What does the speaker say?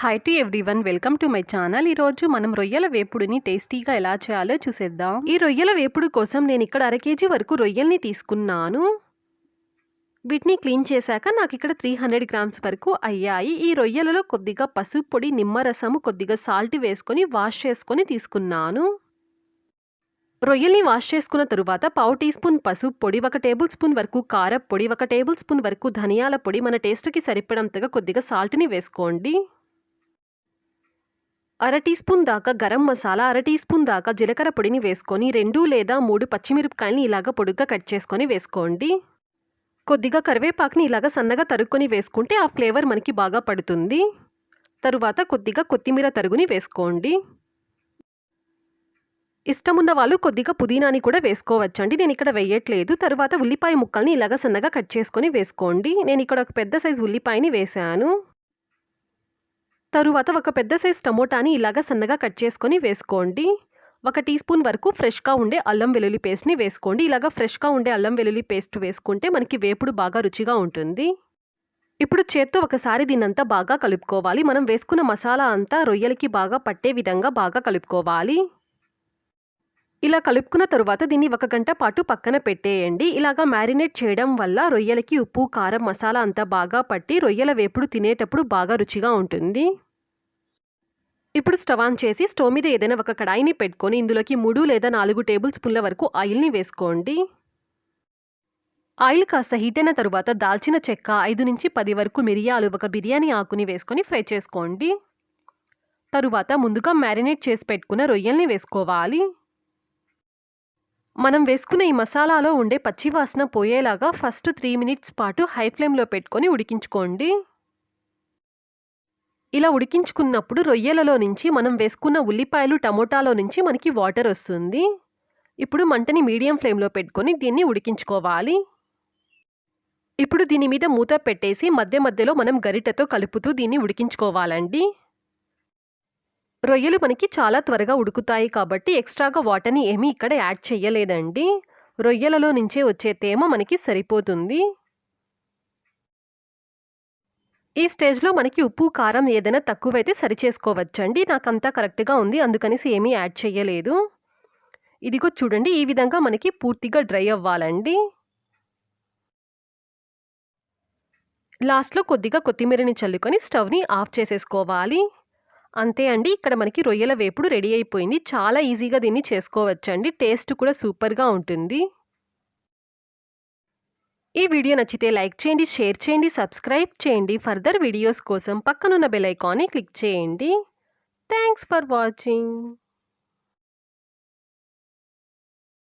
Hi to everyone welcome to my channel ఈరోజు మనం రొయ్యల వేపుడుని టేస్టీగా ఎలా చేయాలో చూసేద్దాం. ఈ రొయ్యల వేపుడు కోసం నేను ఇక్కడ అర కేజీ వరకు రొయ్యల్ని తీసుకున్నాను. వీటిని క్లీన్ చేశాక నాకు ఇక్కడ త్రీ హండ్రెడ్ గ్రామ్స్ వరకు అయ్యాయి. ఈ రొయ్యలలో కొద్దిగా పసుపు పొడి నిమ్మరసము కొద్దిగా సాల్ట్ వేసుకొని వాష్ చేసుకొని తీసుకున్నాను. రొయ్యల్ని వాష్ చేసుకున్న తరువాత పావు టీ స్పూన్ పసుపు పొడి ఒక టేబుల్ స్పూన్ వరకు కారపొడి ఒక టేబుల్ స్పూన్ వరకు ధనియాల పొడి మన టేస్ట్కి సరిపడంతగా కొద్దిగా సాల్ట్ని వేసుకోండి. అర టీ స్పూన్ దాకా గరం మసాలా అర టీ స్పూన్ దాకా జీలకర్ర పొడిని వేసుకొని రెండు లేదా మూడు పచ్చిమిరపకాయలని ఇలాగ పొడుగ్గా కట్ చేసుకొని వేసుకోండి. కొద్దిగా కరివేపాకుని ఇలాగ సన్నగా తరుక్కొని వేసుకుంటే ఆ ఫ్లేవర్ మనకి బాగా పడుతుంది. తరువాత కొద్దిగా కొత్తిమీర తరుగుని వేసుకోండి. ఇష్టమున్న వాళ్ళు కొద్దిగా పుదీనాని కూడా వేసుకోవచ్చండి. నేను ఇక్కడ వేయట్లేదు. తరువాత ఉల్లిపాయ ముక్కల్ని ఇలాగ సన్నగా కట్ చేసుకొని వేసుకోండి. నేను ఇక్కడ ఒక పెద్ద సైజు ఉల్లిపాయని వేసాను తరువాత ఒక పెద్ద సైజ్ టమోటాని ఇలాగ సన్నగా కట్ చేసుకొని వేసుకోండి. ఒక టీ స్పూన్ వరకు ఫ్రెష్గా ఉండే అల్లం వెల్లుల్లి పేస్ట్ని వేసుకోండి. ఇలాగ ఫ్రెష్గా ఉండే అల్లం వెల్లుల్లి పేస్ట్ వేసుకుంటే మనకి వేపుడు బాగా రుచిగా ఉంటుంది. ఇప్పుడు చేత్తో ఒకసారి దీన్నంతా బాగా కలుపుకోవాలి. మనం వేసుకున్న మసాలా అంతా రొయ్యలకి బాగా పట్టే విధంగా బాగా కలుపుకోవాలి. ఇలా కలుపుకున్న తరువాత దీన్ని ఒక గంట పాటు పక్కన పెట్టేయండి. ఇలాగా మ్యారినేట్ చేయడం వల్ల రొయ్యలకి ఉప్పు కారం మసాలా అంతా బాగా పట్టి రొయ్యల వేపుడు తినేటప్పుడు బాగా రుచిగా ఉంటుంది. ఇప్పుడు స్టవ్ ఆన్ చేసి స్టవ్ మీద ఏదైనా ఒక కడాయిని పెట్టుకొని ఇందులోకి మూడు లేదా నాలుగు టేబుల్ స్పూన్ల వరకు ఆయిల్ని వేసుకోండి. ఆయిల్ కాస్త హీట్ అయిన తరువాత దాల్చిన చెక్క ఐదు నుంచి పది వరకు మిరియాలు ఒక బిర్యానీ ఆకుని వేసుకొని ఫ్రై చేసుకోండి. తరువాత ముందుగా మ్యారినేట్ చేసి పెట్టుకున్న రొయ్యల్ని వేసుకోవాలి. మనం వేసుకున్న ఈ మసాలాలో ఉండే పచ్చివాసన పోయేలాగా ఫస్ట్ త్రీ మినిట్స్ పాటు హై ఫ్లేమ్లో పెట్టుకొని ఉడికించుకోండి. ఇలా ఉడికించుకున్నప్పుడు రొయ్యలలో నుంచి మనం వేసుకున్న ఉల్లిపాయలు టమోటాలో నుంచి మనకి వాటర్ వస్తుంది. ఇప్పుడు మంటని మీడియం ఫ్లేమ్లో పెట్టుకొని దీన్ని ఉడికించుకోవాలి. ఇప్పుడు దీని మీద మూత పెట్టేసి మధ్య మధ్యలో మనం గరిటెతో కలుపుతూ దీన్ని ఉడికించుకోవాలండి. రొయ్యలు మనకి చాలా త్వరగా ఉడుకుతాయి కాబట్టి ఎక్స్ట్రాగా వాటర్ని ఏమీ ఇక్కడ యాడ్ చేయలేదండి రొయ్యలలో నుంచే వచ్చే తేమ మనకి సరిపోతుంది. ఈ స్టేజ్లో మనకి ఉప్పు కారం ఏదైనా తక్కువైతే సరి చేసుకోవచ్చండి నాకంతా కరెక్ట్గా ఉంది అందుకనేసి ఏమీ యాడ్ చేయలేదు ఇదిగో చూడండి ఈ విధంగా మనకి పూర్తిగా డ్రై అవ్వాలండి. లాస్ట్లో కొద్దిగా కొత్తిమీరని చల్లుకొని స్టవ్ని ఆఫ్ చేసేసుకోవాలి. అంతే అండి. ఇక్కడ మనకి రొయ్యల వేపుడు రెడీ అయిపోయింది. చాలా ఈజీగా దీన్ని చేసుకోవచ్చండి. టేస్ట్ కూడా సూపర్గా ఉంటుంది. ఈ వీడియో నచ్చితే లైక్ చేయండి షేర్ చేయండి సబ్స్క్రైబ్ చేయండి. ఫర్దర్ వీడియోస్ కోసం పక్కనున్న బెల్ ఐకాన్ని క్లిక్ చేయండి. Thanks for watching.